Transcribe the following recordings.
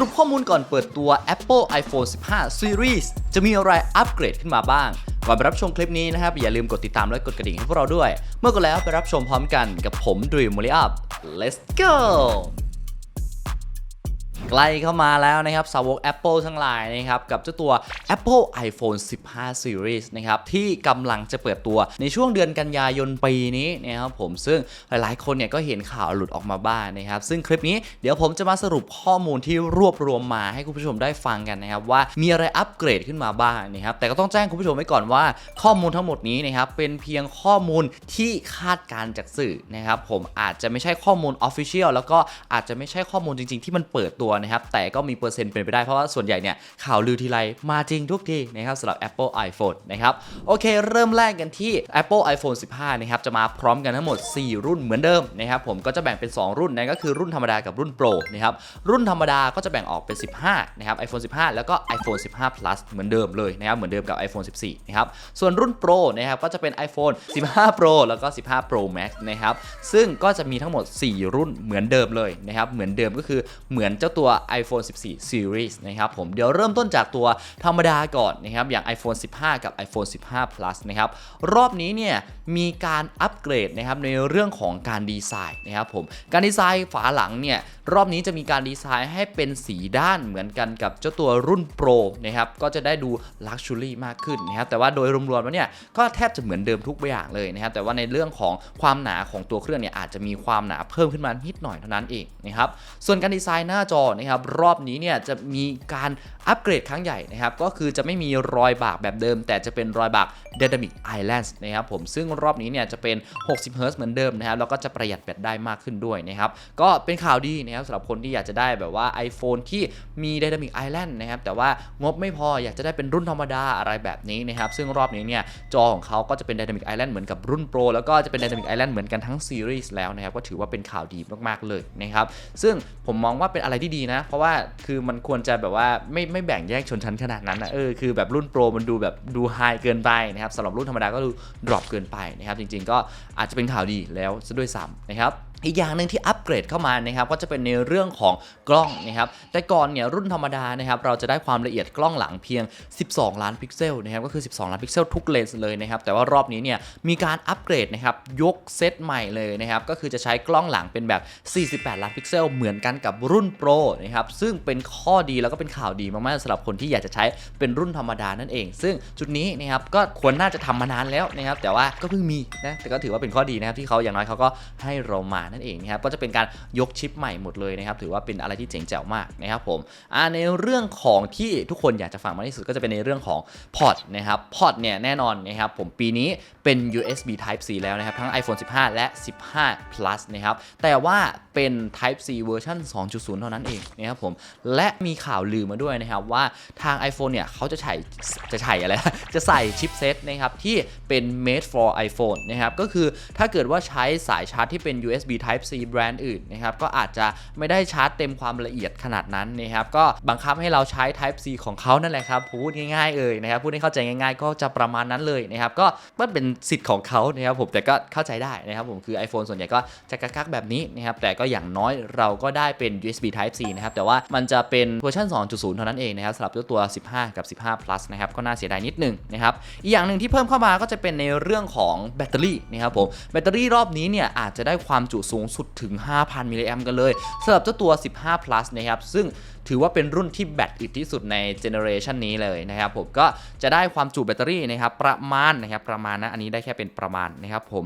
รุปข้อมูลก่อนเปิดตัว Apple iPhone 15 Series จะมีอะไรอัปเกรดขึ้นมาบ้าง ก่อนไปรับชมคลิปนี้นะครับ อย่าลืมกดติดตามและกดกระดิ่งให้พวกเราด้วย เมื่อกดแล้วไปรับชมพร้อมกันกับผมด e ม m ม l ลิอัพ let's go ใกล้เข้ามาแล้วนะครับสาวก Apple ทั้งหลายนะครับกับเจ้าตัว Apple iPhone 15 Series นะครับที่กำลังจะเปิดตัวในช่วงเดือนกันยายนปีนี้นะครับผมซึ่งหลายๆ คนเนี่ยก็เห็นข่าวหลุดออกมาบ้างนะครับซึ่งคลิปนี้เดี๋ยวผมจะมาสรุปข้อมูลที่รวบรวมมาให้คุณผู้ชมได้ฟังกันนะครับว่ามีอะไรอัปเกรดขึ้นมาบ้างนะครับแต่ก็ต้องแจ้งคุณผู้ชมไว้ก่อนว่าข้อมูลทั้งหมดนี้นะครับเป็นเพียงข้อมูลที่คาดการจากสื่อนะครับผมอาจจะไม่ใช่ข้อมูล Official แล้วก็อาจจะไม่ใช่ข้อมูลจริง ๆ ที่มันเปิดตัวนะครับ แต่ก็มีเปอร์เซ็นต์เป็นไปได้เพราะว่าส่วนใหญ่เนี่ยข่าวลือทีไรมาจริงทุกทีนะครับสำหรับ Apple iPhone นะครับ โอเค เริ่มแรกกันที่ Apple iPhone 15 นะครับ จะมาพร้อมกันทั้งหมด 4 รุ่นเหมือนเดิมนะครับผมก็จะแบ่งเป็น 2 รุ่นนั่นก็คือรุ่นธรรมดากับรุ่น Pro นะครับรุ่นธรรมดาก็จะแบ่งออกเป็น 15 นะครับ iPhone 15 แล้วก็ iPhone 15 Plus เหมือนเดิมเลยนะครับเหมือนเดิมกับ iPhone 14 นะครับส่วนรุ่น Pro นะครับก็จะเป็น iPhone 15 Pro แล้วก็ 15 Pro Max นะครับซึ่งก็จะมีทั้งหมด 4 รุ่นเหมือนเดิมเลยนะครับเหมือนเดิมก็คือเหมือนเจ้าตัว iPhone 14 Series นะครับผมเดี๋ยวเริ่มต้นจากตัวธรรมดาก่อนนะครับอย่าง iPhone 15 กับ iPhone 15 Plus นะครับรอบนี้เนี่ยมีการอัปเกรดนะครับในเรื่องของการดีไซน์นะครับผมการดีไซน์ฝาหลังเนี่ยรอบนี้จะมีการดีไซน์ให้เป็นสีด้านเหมือนกันกับเจ้าตัวรุ่น Pro นะครับก็จะได้ดูลักชัวรี่มากขึ้นนะครับแต่ว่าโดยรวมๆแล้วเนี่ยก็แทบจะเหมือนเดิมทุกอย่างเลยนะครับแต่ว่าในเรื่องของความหนาของตัวเครื่องเนี่ยอาจจะมีความหนาเพิ่มขึ้นมานิดหน่อยเท่านั้นเองนะครับส่วนการดีไซน์หน้าจอนะครับรอบนี้เนี่ยจะมีการอัปเกรดครั้งใหญ่นะครับก็คือจะไม่มีรอยบากแบบเดิม แต่จะเป็นรอยบาก Dynamic Islands นะครับผมซึ่งรอบนี้เนี่ยจะเป็น 60 Hz เหมือนเดิมนะครับแล้วก็จะประหยัดแบตได้มากขึ้นด้วยนะครับก็เป็นข่าวดีนะครับสำหรับคนที่อยากจะได้แบบว่า iPhone ที่มี Dynamic Island นะครับแต่ว่างบไม่พออยากจะได้เป็นรุ่นธรรมดาอะไรแบบนี้นะครับซึ่งรอบนี้เนี่ยจอของเขาก็จะเป็น Dynamic Island เหมือนกับรุ่น Pro แล้วก็จะเป็น Dynamic Island เหมือนกันทั้งซีรีส์แล้วนะครับก็ถือว่าเป็นข่าวดีมากๆเลยนะครับซึ่งผมมองว่าเป็นอะไรที่ดีนะ เพราะว่าคือมันควรจะแบบว่าไม่ไม่แบ่งแยกชนชั้นขนาดนั้นนะเออคือแบบรุ่นโปรมันดูแบบดูไฮเกินไปนะครับสำหรับรุ่นธรรมดาก็ดูดรอปเกินไปนะครับจริง ๆ ก็อาจจะเป็นข่าวดีแล้วซะด้วยซ้ำนะครับ อีกอย่างหนึ่งที่อัปเกรดเข้ามานะครับก็จะเป็นในเรื่องของกล้องนะครับแต่ก่อนเนี่ยรุ่นธรรมดานะครับเราจะได้ความละเอียดกล้องหลังเพียง 12 ล้านพิกเซลนะครับก็คือ 12 ล้านพิกเซลทุกเลนส์เลยนะครับแต่ว่ารอบนี้เนี่ยมีการอัปเกรดนะครับยกเซตใหม่เลยนะครับก็คือจะใช้กล้องหลังเป็นแบบ 48 ล้านพิกเซลเหมือนกันกับรุ่นโปรนะครับซึ่งเป็นข้อดีแล้วก็เป็นข่าวดีมากๆสำหรับคนที่อยากจะใช้เป็นรุ่นธรรมดานั่นเอง ซึ่งจุดนี้นะครับก็ควรน่าจะทำมานานแล้วนะครับแต่ว่าก็เพิ่งมีนะแต่ก็ถือว่าเป็นข้อดีนะครับที่เขาอย่างน้อยเขาก็ให้เรามานั่นเองนะครับก็จะเป็นการยกชิปใหม่หมดเลยนะครับถือว่าเป็นอะไรที่เจ๋งแจ๋วมากนะครับผมในเรื่องของที่ทุกคนอยากจะฟังมากที่สุดก็จะเป็นในเรื่องของพอร์ตนะครับพอร์ตเนี่ยแน่นอนนะครับผมปีนี้เป็น USB Type C แล้วนะครับทั้ง iPhone 15 และ 15 Plus นะครับแต่ว่าเป็น Type C เวอร์ชัน2.0 เท่านั้นเองนะครับผม และมีข่าวลือมาด้วยนะครับว่าทาง iPhone เนี่ยเขาจะใช้จะใช้อะไร จะใส่ชิปเซตนะครับที่เป็น made for iPhone นะครับก็คือถ้าเกิดว่าใช้สายชาร์จที่เป็น USB Type C แบรนด์อื่นนะครับก็อาจจะไม่ได้ชาร์จเต็มความละเอียดขนาดนั้นนะครับก็บังคับให้เราใช้ Type C ของเขานั่นแหละครับพูดง่ายๆเอ่ยนะครับพูดให้เข้าใจง่าย ๆ ก็จะประมาณนั้นเลยนะครับก็มันเป็นสิทธิ์ของเขานะครับผมแต่ก็เข้าใจได้นะครับผมคือ iPhone ส่วนใหญ่ก็จะกักๆแบบนี้นะครับแต่ก็อย่างน้อยเราก็ได้เป็น USB Type C นะครับ แต่ว่ามันจะเป็นเวอร์ชัน2.0 เท่านั้นเองนะครับสำหรับตัว 15 กับ 15 plus นะครับ ก็น่าเสียดายนิดนึงนะครับ อีกอย่างหนึ่งที่เพิ่มเข้ามาก็จะเป็นในเรื่องของแบตเตอรี่นะครับผม แบตเตอรี่รอบนี้เนี่ยอาจจะได้ความจุสูงสุดถึง 5,000 มิลลิแอมกันเลยสำหรับเจ้าตัว 15 plus นะครับ ซึ่งถือว่าเป็นรุ่นที่แบตอึดที่สุดในเจเนอเรชันนี้เลยนะครับผมก็จะได้ความจุแบตเตอรี่นะครับประมาณนะครับประมาณนะอันนี้ได้แค่เป็นประมาณนะครับผม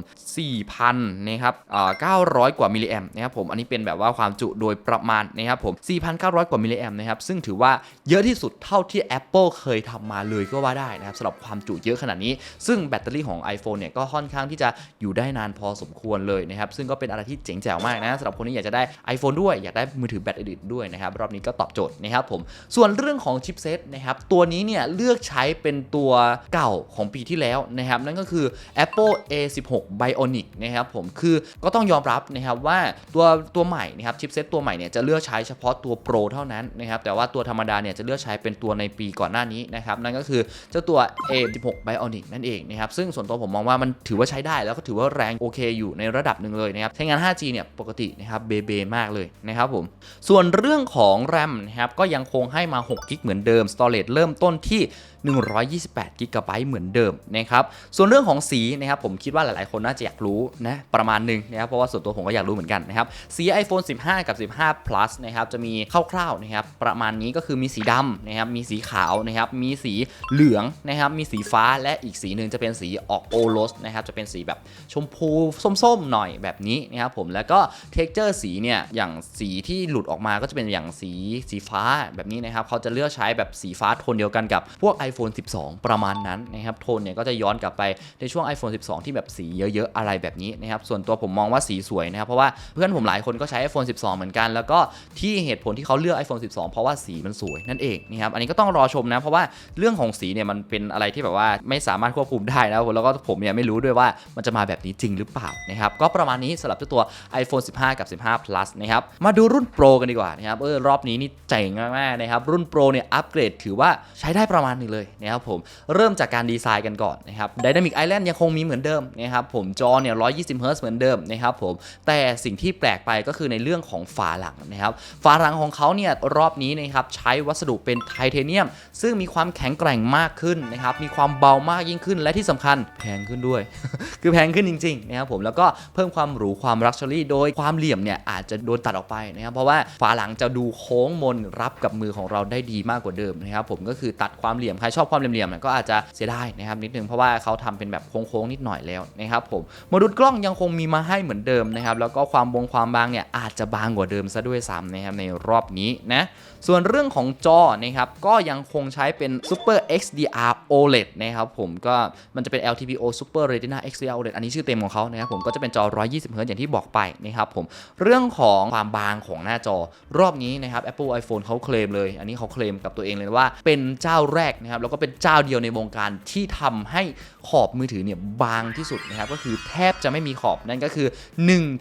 4,000นะครับเอ่อ900กว่ามิลลิแอมนะครับผมอันนี้เป็นแบบว่าความจุโดยประมาณนะครับผม 4,900 กว่ามิลลิแอมนะครับซึ่งถือว่าเยอะที่สุดเท่าที่ Apple เคยทำมาเลยก็ว่าได้นะครับสำหรับความจุเยอะขนาดนี้ ซึ่งแบตเตอรี่ของ iPhone เนี่ยก็ค่อนข้างที่จะอยู่ได้นานพอสมควรเลยนะครับซึ่งก็เป็นอะไรที่เจ๋งแจ๋วมากนะสำหรับคนที่อยากจะได้ iPhone ด้วยอยากได้มือถือแบตอื่นด้วยนะครับรอบนี้ก็ตอบโจทย์นะครับผมส่วนเรื่องของชิปเซตนะครับตัวนี้เนี่ยเลือกใช้เป็นตัวเก่าของปีที่แล้วนะครับนั่นก็คือ Apple A16 Bionic นะครับผมคือก็ต้องยอมรับนะครับว่าตัวตัวใหม่นะครับชิปเซตตัวใหม่เนี่ยจะเลือกใช้เฉพาะตัว Pro เท่านั้นนะครับแต่ว่าตัวธรรมดาเนี่ยจะเลือกใช้เป็นตัวในปีก่อนหน้านี้นะครับนั่นก็คือเจ้าตัว A16 Bionic นั่นเองนะครับซึ่งส่วนตัวผมมองว่ามันถือว่าใช้ได้แล้วก็ถือว่าแรงโอเคอยู่ในระดับหนึ่งเลยนะครับใช้งาน 5G เนี่ยปกตินะครับเบเบมากเลยนะครับผมส่วนเรื่องของ RAM นะครับก็ยังคงให้มา6กิกเหมือนเดิม storage เริ่มต้นที่ 128 กิกะไบต์เหมือนเดิมนะครับส่วนเรื่องของสีนะครับผมคิดว่าหลายๆ คนน่าจะอยากรู้นะประมาณหนึ่งนะครับเพราะว่าส่วนตัวผมก็อยากรู้เหมือนกันนะครับสี iPhone 15 กับ 15 plus นะครับจะมีคร่าวๆนะครับประมาณนี้ก็คือมีสีดำนะครับมีสีขาวนะครับมีสีเหลืองนะครับมีสีฟ้าและอีกสีหนึ่งจะเป็นสีออกโอรสนะครับจะเป็นสีแบบชมพูส้มๆหน่อยแบบนี้นะครับผมแล้วก็เท็กเจอร์สีเนี่ยอย่างสีที่หลุดออกมาก็จะเป็นอย่างสีสีฟ้าแบบนี้นะครับเขาจะเลือกใช้แบบสีฟ้าโทนเดียวกันกับพวก iPhone 12 ประมาณนั้นนะครับโทนเนี่ยก็จะย้อนกลับไปในช่วง iPhone 12 ที่แบบสีเยอะๆอะไรแบบนี้นะครับส่วนตัวผมมองว่าสีสวยนะครับเพราะว่าเพื่อนผมหลายคนก็ใช้ iPhone 12 เหมือนกัน แล้วก็ที่เหตุผลที่เขาเลือก iPhone 12 เพราะว่าสีมันสวยนั่นเองนะครับอันนี้ก็ต้องรอชมนะเพราะว่าเรื่องของสีเนี่ยมันเป็นอะไรที่แบบว่าไม่สามารถควบคุมได้นะแล้วก็ผมเนี่ยไม่รู้ด้วยว่ามันจะมาแบบนี้จริงหรือเปล่านะครับก็ประมาณนี้สำหรับเจ้าตัว iPhone 15 กับ 15 plus นะครับมาดูรุ่น Pro กันดีกว่านะครับเออรอบนี้นี่เจ๋งมากๆนะครับ รุ่น Pro เนี่ยอัปเกรดถือว่าใช้ได้ประมาณนึงเลยนะครับผม เริ่มจากการดีไซน์กันก่อนนะครับ Dynamic Island ยังคงมีเหมือนเดิมนะครับผมจอเนี่ย120 Hz เหมือนเดิมนะครับผม แต่สิ่งที่แปลกไปก็คือในเรื่องของฝาหลังนะครับ ฝาหลังของเขาเนี่ยรอบนี้นะครับใช้วัสดุเป็นไทเทเนียม ซึ่งมีความแข็งแกร่งมากขึ้นนะครับมีความเบามากยิ่งขึ้น และที่สำคัญแพงขึ้นด้วย คือแพงขึ้นจริงๆนะครับผมแล้วก็เพิ่มความหรูความรักชัวรี่โดยความเหลี่ยมเนี่ยอาจจะโดนตัดออกไปนะครับเพราะว่าฝาหลังจะดูโค้งมนรับกับมือของเราได้ดีมากกว่าเดิมนะครับผมก็คือตัดความเหลี่ยมใครชอบความเหลี่ยมๆเนี่ยก็อาจจะเสียดายนะครับนิดนึงเพราะว่าเขาทำเป็นแบบโค้งๆนิดหน่อยแล้วนะครับผมโมดูลกล้องยังคงมีมาให้เหมือนเดิมนะครับแล้วก็ความบงความบางเนี่ยอาจจะบางกว่าเดิมซะด้วยซ้ำนะครับในรอบนี้นะ ส่วนเรื่องของจอนะครับก็ยังคงใช้เป็น Super XDR OLED นะครับผมก็มันจะเป็น LTPO Super Retina XDR OLED อันนี้ชื่อเต็มของเขานะครับผมก็จะเป็นจอ 120 Hz อย่างที่บอกไปนะครับผมเรื่องของความบางของหน้าจอรอบนี้นะครับ Apple iPhone เขาเคลมเลย อันนี้เขาเคลมกับตัวเองเลยว่าเป็นเจ้าแรกนะครับแล้วก็เป็นเจ้าเดียวในวงการที่ทำให้ ขอบมือถือเนี่ยบางที่สุดนะครับก็คือแทบจะไม่มีขอบนั่นก็คือ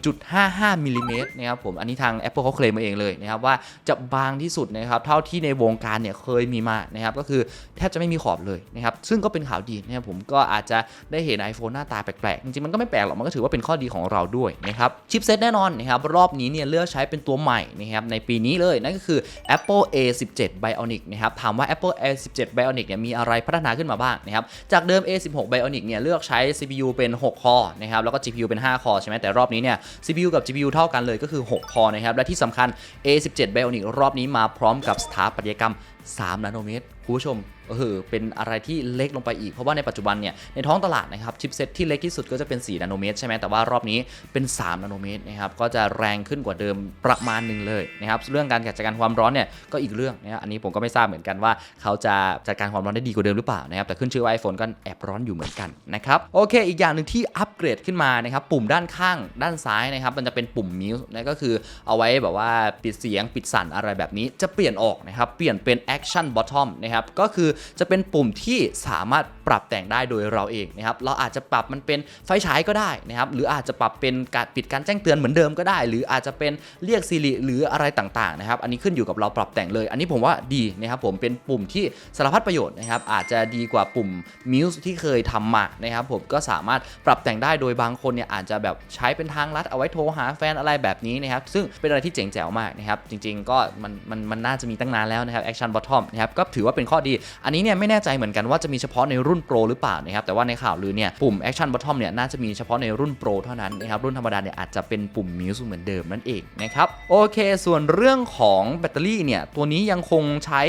1.55มิลลิเมตรนะครับผมอันนี้ทาง Apple เขาเคลมมาเองเลยนะครับว่าจะบางที่สุดนะครับเท่าที่ในวงการเนี่ยเคยมีมานะครับก็คือแทบจะไม่มีขอบเลยนะครับซึ่งก็เป็นข่าวดีนะครับผมก็อาจจะได้เห็น iPhone หน้าตาแปลกๆจริงๆมันก็ไม่แปลกหรอกมันก็ถือว่าเป็นข้อดีของเราด้วยนะครับชิปเซตแน่นอนนะครับรอบนี้เนี่ยเลือกใช้เป็นตัวใหม่นะครับในปีนี้เลยนั่นก็คือ Apple A17 Bionic นะครับถามว่า Apple A17 Bionic เนี่ยมีอะไรพัฒนาขึ้นมาบ้างนะครับจากเดิม A16 Bionic เนี่ยเลือกใช้ CPU เป็น 6 คอนะครับแล้วก็ GPU เป็น 5 คอใช่ไหมแต่รอบนี้เนี่ย CPU กับ GPU เท่ากันเลยก็คือ 6 คอนะครับและที่สำคัญ A17 Bionic รอบนี้มาพร้อมกับสถาปัตยกรรม 3 นาโนเมตรคุณผู้ชมเออเป็นอะไรที่เล็กลงไปอีก เพราะว่าในปัจจุบันเนี่ยในท้องตลาดนะครับชิปเซ็ตที่เล็กที่สุดก็จะเป็น 4 นาโนเมตรใช่ไหมแต่ว่ารอบนี้เป็น 3 นาโนเมตรนะครับก็จะแรงขึ้นกว่าเดิมประมาณหนึ่งเลยนะครับเรื่องการจัดการความร้อนเนี่ยก็อีกเรื่องนะอันนี้ผมก็ไม่ทราบเหมือนกันว่า เขาจะจัดการความร้อนได้ดีกว่าเดิมหรือเปล่านะครับแต่ขึ้นชื่อว่า iPhone ก็แอบร้อนอยู่เหมือนกันนะครับโอเค อีกอย่างหนึ่งที่อัปเกรดขึ้นมานะครับปุ่มด้านข้างด้านซ้ายนะครับมันจะเป็นปุ่มมิวส์นะก็คือเอาไว้แบบว่าปิดเสียงปิดสั่นอะไรแบบนี้จะเปลี่ยนออกนะครับเปลี่ยนเป็น Action Bottom นะครับก็คือจะเป็นปุ่มที่สามารถปรับแต่งได้โดยเราเองนะครับเราอาจจะปรับมันเป็นไฟฉายก็ได้นะครับหรืออาจจะปรับเป็นการปิดการแจ้งเตือนเหมือนเดิมก็ได้ หรืออาจจะเป็นเรียกซีรีหรืออะไรต่างๆนะครับอันนี้ขึ้นอยู่กับเราปรับแต่งเลย อันนี้ผมว่าดีนะครับผมเป็นปุ่มที่สารพัดประโยชน์นะครับอาจจะดีกว่าปุ่มมิวส์ที่เคยทำมานะครับผมก็สามารถปรับแต่งได้โดยบางคนเนี่ยอาจจะแบบใช้เป็นทางลัดเอาไว้โทรหาแฟนอะไรแบบนี้นะครับซึ่งเป็นอะไรที่เจ๋งแจ๋วมากนะครับจริง ๆ ก็มันมันมันน่าจะมีตั้งนานแล้วนะครับ Action Bottom นะครับก็ถือว่าเป็นข้อดี อันนี้เนี่ยไม่แน่ใจเหมือนกันว่าจะมีเฉพาะในรุ่นโปรหรือเปล่านะครับแต่ว่าในข่าวลือเนี่ยปุ่ม Action Bottom เนี่ยน่าจะมีเฉพาะในรุ่นโปรเท่านั้นนะครับรุ่นธรรมดาเนี่ยอาจจะเป็นปุ่มมิวส์เหมือนเดิมนั่นเองนะครับโอเค ส่วนเรื่องของแบตเตอรี่เนี่ยตัวนี้ยังคงใช้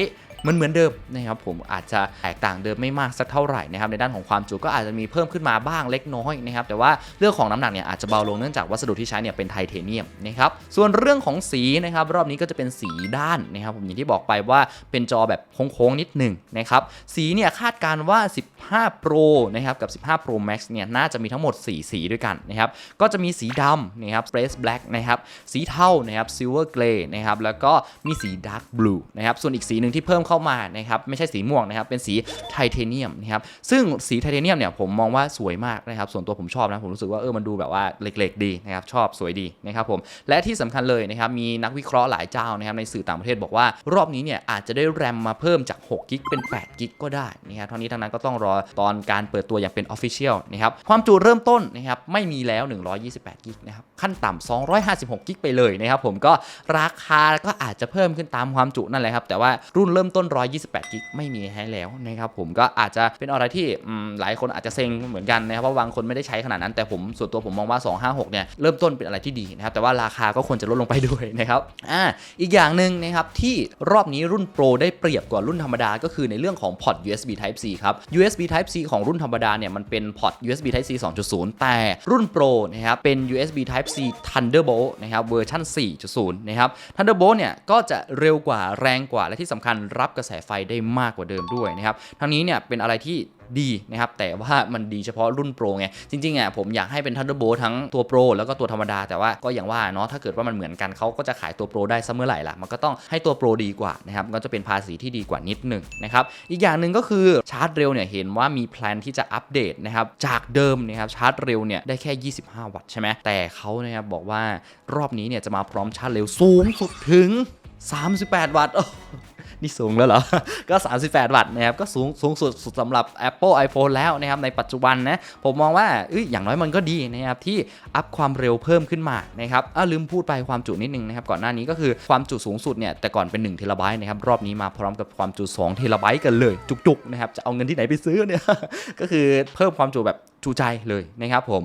มันเหมือนเดิมนะครับผมอาจจะแตกต่างเดิมไม่มากสักเท่าไหร่นะครับในด้านของความจุก็อาจจะมีเพิ่มขึ้นมาบ้างเล็กน้อยนะครับแต่ว่าเรื่องของน้ำหนักเนี่ยอาจจะเบาลงเนื่องจากวัสดุที่ใช้เนี่ยเป็นไทเทเนียมนะครับส่วนเรื่องของสีนะครับรอบนี้ก็จะเป็นสีด้านนะครับผมอย่างที่บอกไปว่าเป็นจอแบบโค้งๆนิดหนึ่งนะครับสีเนี่ยคาดการณ์ว่า 15 Pro นะครับกับ 15 Pro Max เนี่ยน่าจะมีทั้งหมด 4 สีด้วยกันนะครับก็จะมีสีดำนะครับ Space Black นะครับสีเทานะครับ Silver Gray นะครับแล้วก็มีสี Dark Blue นะครับส่วนอีกสีหนึ่งที่เพิ่มเข้าามานะครับไม่ใช่สีม่วงนะครับเป็นสีไทเทเนียมนะครับซึ่งสีไทเทเนียมเนี่ยผมมองว่าสวยมากนะครับส่วนตัวผมชอบนะผมรู้สึกว่าเออมันดูแบบว่าเล็กๆดีนะครับชอบสวยดีนะครับผมและที่สำคัญเลยนะครับมีนักวิเคราะห์หลายเจ้านะครับในสื่อต่างประเทศบอกว่ารอบนี้เนี่ยอาจจะได้แรมมาเพิ่มจาก6กิกเป็น8กิกก็ได้นะครับทั้งนี้ทั้งนั้นก็ต้องรอตอนการเปิดตัวอย่างเป็น Official นะครับความจุเริ่มต้นนะครับไม่มีแล้ว 128กิกนะครับขั้นต่ำ256กิกไปเลยนะครับผมก็ราคาก็อาจจะเพิ่มขึ้นตามความจุนั่นแหละครับแต่ว่ารุ่นเริ่มต้น128กิกไม่มีให้แล้วนะครับผมก็อาจจะเป็นอะไรที่หลายคนอาจจะเซ็งเหมือนกันนะครับเพราะบางคนไม่ได้ใช้ขนาดนั้นแต่ผมส่วนตัวผมมองว่า 256 เนี่ยเริ่มต้นเป็นอะไรที่ดีนะครับแต่ว่าราคาก็ควรจะลดลงไปด้วยนะครับอ่าอีกอย่างหนึ่งนะครับที่รอบนี้รุ่น Pro ได้เปรียบกว่ารุ่นธรรมดาก็คือในเรื่องของพอร์ต USB Type C ครับ USB Type C ของรุ่นธรรมดาเนี่ยมันเป็นพอร์ต USB Type C 2.0 แต่รุ่น Pro นะครับเป็น USB Type C Thunderbolt นะครับเวอร์ชัน4.0 นะครับ Thunderbolt เนี่ยก็จะเร็วกว่าแรงกว่าและที่สำคัญรับับกระแสไฟได้มากกว่าเดิมด้วยนะครับทั้งนี้เนี่ยเป็นอะไรที่ดีนะครับแต่ว่ามันดีเฉพาะรุ่นโปรไง จริงๆอะผมอยากให้เป็น Thunderbolt ทั้งตัวโปรแล้วก็ตัวธรรมดา แต่ว่าก็อย่างว่าเนาะถ้าเกิดว่ามันเหมือนกันเขาก็จะขายตัวโปรได้เสมอไหร่ล่ะ มันก็ต้องให้ตัวโปรดีกว่านะครับก็จะเป็นภาษีที่ดีกว่านิดหนึ่งนะครับอีกอย่างหนึ่งก็คือชาร์จเร็วเนี่ยเห็นว่ามีแพลนที่จะอัปเดตนะครับจากเดิมนะครับชาร์จเร็วเนี่ยได้แค่ 25 วัตต์ใช่ไหมแต่เขานะครับบอกว่ารอบนี้เนี่ยจะมาพร้อมชาร์จเร็วสูงสุดถึง 38 วัตต์ นี่สูงแล้วเหรอ ก็ 38 วัตต์นะครับ ก็สูงสูงสุดสุดสำหรับ Apple iPhone แล้วนะครับ ในปัจจุบันนะ ผมมองว่าเอ้ยอย่างน้อยมันก็ดีนะครับ ที่อัพความเร็วเพิ่มขึ้นมานะครับอ้าลืมพูดไปความจุนิดนึงนะครับ ก่อนหน้านี้ก็คือความจุสูงสุดเนี่ย แต่ก่อนเป็น1เทราไบต์นะครับ รอบนี้มาพร้อมกับความจุ2เทราไบต์กันเลย จุกๆนะครับ จะเอาเงินที่ไหนไปซื้อเนี่ย ก็คือเพิ่มความจุแบบ จูใจเลยนะครับผม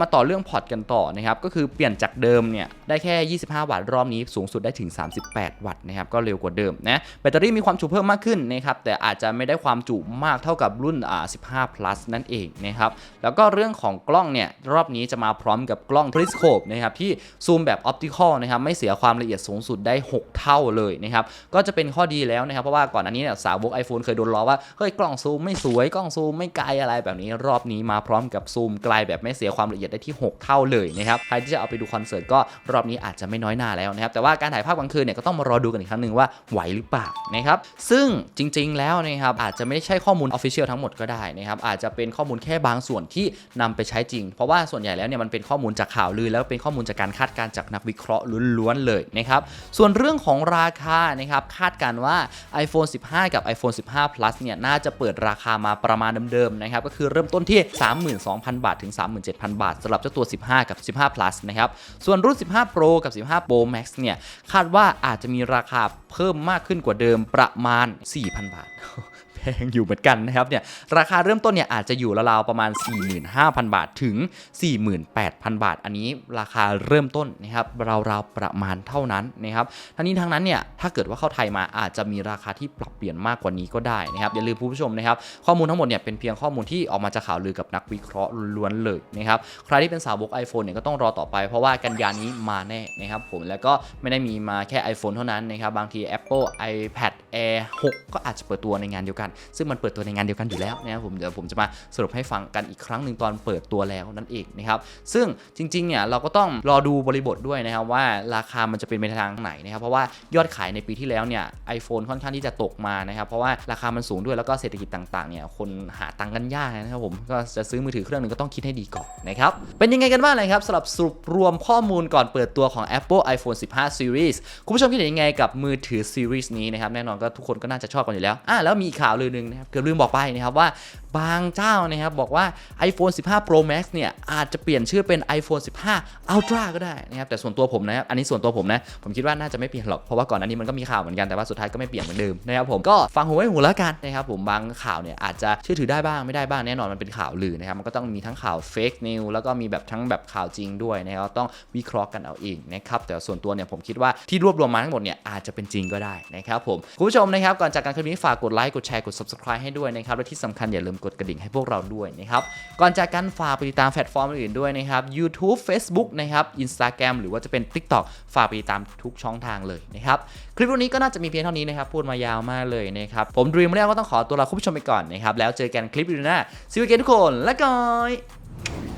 มาต่อเรื่องพอร์ตกันต่อนะครับก็คือเปลี่ยนจากเดิมเนี่ยได้แค่ 25 วัตต์รอบนี้สูงสุดได้ถึง 38 วัตต์นะครับก็เร็วกว่าเดิมนะแบตเตอรี่มีความจุเพิ่มมากขึ้นนะครับแต่อาจจะไม่ได้ความจุมากเท่ากับรุ่นอ่า15 plus นั่นเองนะครับแล้วก็เรื่องของกล้องเนี่ยรอบนี้จะมาพร้อมกับกล้อง periscope นะครับที่ซูมแบบ optical นะครับไม่เสียความละเอียดสูงสุดได้ 6 เท่าเลยนะครับก็จะเป็นข้อดีแล้วนะครับเพราะว่าก่อนอันนี้เนี่ยสาวก iPhone เคยโดนล้อว่าเฮ้ยกล้องซูมไม่สวยกล้องซูมไม่ไกลอะไรแบบนี้รอบนี้มาพร้อมกับซูมไกลแบบไม่เสียความละเอียดได้ที่ 6 เท่าเลยนะครับใครที่จะเอาไปดูคอนเสิร์ตก็รอบนี้อาจจะไม่น้อยหน้าแล้วนะครับแต่ว่าการถ่ายภาพกลางคืนเนี่ยก็ต้องมารอดูกันอีกครั้งหนึ่งว่าไหวหรือเปล่านะครับซึ่งจริง ๆ แล้วนะครับอาจจะไม่ใช่ข้อมูล Official ทั้งหมดก็ได้นะครับอาจจะเป็นข้อมูลแค่บางส่วนที่นำไปใช้จริง เพราะว่าส่วนใหญ่แล้วเนี่ยมันเป็นข้อมูลจากข่าวลือ แล้วเป็นข้อมูลจากการคาดการณ์จากนักวิเคราะห์ล้วนๆเลยนะครับส่วนเรื่องของราคานะครับคาดการณ์ว่า iPhone 15 กับ iPhone 15 plus เนี่ยน่าจะเปิดราคามาประมาณเดิมๆนะครับก็คือเริ่มต้นที่32,000 บาท ถึง 37,000 บาทสำหรับเจ้าตัว 15 กับ 15 plus นะครับ ส่วนรุ่น 15 Pro กับ 15 Pro Max เนี่ย คาดว่าอาจจะมีราคาเพิ่มมากขึ้นกว่าเดิมประมาณ 4,000 บาท งอยู่เหมือนกันนะครับเนี่ยราคาเริ่มต้นเนี่ยอาจจะอยู่ราวๆประมาณ 45,000 บาทถึง 48,000 บาท อันนี้ราคาเริ่มต้นนะครับราวๆประมาณเท่านั้นนะครับทั้งนี้ทั้งนั้นเนี่ยถ้าเกิดว่าเข้าไทยมาอาจจะมีราคาที่ปรับเปลี่ยนมากกว่านี้ก็ได้นะครับอย่าลืมผู้ชมนะครับข้อมูลทั้งหมดเนี่ยเป็นเพียงข้อมูลที่ออกมาจากข่าวลือกับนักวิเคราะห์ล้วนๆเลยนะครับใครที่เป็นสาวบก iPhone เนี่ยก็ต้องรอต่อไปเพราะว่ากันยานี้มาแน่นะครับผมแล้วก็ไม่ได้มีมาแค่ iPhone เท่านั้นนะครับบางที Apple iPad Air 6 ก็อาจจะเปิดตัวในงานเดียวกันซึ่งมันเปิดตัวในงานเดียวกันอยู่แล้วนะครับผมเดี๋ยวผมจะมาสรุปให้ฟังกันอีกครั้งหนึ่งตอนเปิดตัวแล้วนั่นเองนะครับซึ่งจริงๆเนี่ยเราก็ต้องรอดูบริบทด้วยนะครับว่าราคามันจะเป็นไปทางไหนนะครับเพราะว่ายอดขายในปีที่แล้วเนี่ยไอโฟนค่อนข้างที่จะตกมานะครับเพราะว่าราคามันสูงด้วยแล้วก็เศรษฐกิจต่างๆเนี่ยคนหาตังค์กันยากนะครับผมก็จะซื้อมือถือเครื่องหนึงก็ต้องคิดให้ดีก่อนนะครับเป็นยังไงกันบ้างเลยครับสำหรับสรุปรวมข้อมูลก่อนเปิดตัวของ Apple iPhone 15 Series คุณผู้ชมคิดเห็นยังไงกับมือถือซีรีส์นี้นะครับแน่นอนก็ทุกคนก็น่าจะชอบกันอยู่แล้วอะแล้วมีข่าวลือหนึงนะครับเกือบลืมบอกไปนะครับว่าบางเจ้านะครับบอกว่า iPhone 15 Pro Max เนี่ยอาจจะเปลี่ยนชื่อเป็น iPhone 15 Ultra ก็ได้นะครับแต่ส่วนตัวผมนะครับอันนี้ส่วนตัวผมนะผมคิดว่าน่าจะไม่เปลี่ยนหรอกเพราะว่าก่อนหน้านี้มันก็มีข่าวเหมือนกันแต่ว่าสุดท้ายก็ไม่เปลี่ยนเหมือนเดิมนะครับผมก็ฟังหูไว้หูแล้วกันนะครับผมบางข่าวเนี่ยอาจจะเชื่อถือได้บ้างไม่ได้บ้างแน่นอนมันเป็นข่าวลือนะครับมันก็ต้องมีทั้งข่าว Fake News แล้วก็มีแบบทั้งแบบข่าวจริงด้วยนะครับต้องวิเคราะห์กันเอาเองนะครับแต่ส่วนตัวเนี่ยผมคิดว่าที่รวบรวมมาทั้งหมดเนี่ยอาจจะเป็นจริงก็ได้นะครับผมคุณผู้ชมนะครับก่อนจากการคลิปนี้ฝากกดไลค์กดแชร์กด subscribe ให้ด้วยนะครับ และที่สำคัญอย่าลืมกดกระดิ่งให้พวกเราด้วยนะครับ ก่อนจากกันฝากไปติดตามแพลตฟอร์มอื่นด้วยนะครับ YouTube Facebook นะครับ Instagram หรือว่าจะเป็น TikTok ฝากไปติดตามทุกช่องทางเลยนะครับ คลิปวันนี้ก็น่าจะมีเพียงเท่านี้นะครับ พูดมายาวมากเลยนะครับ ผมดรีมแล้วก็ต้องขอตัวลาคุณผู้ชมไปก่อนนะครับ แล้วเจอกันคลิปวิดีโอหน้าสวัสดีทุกคนและก้อย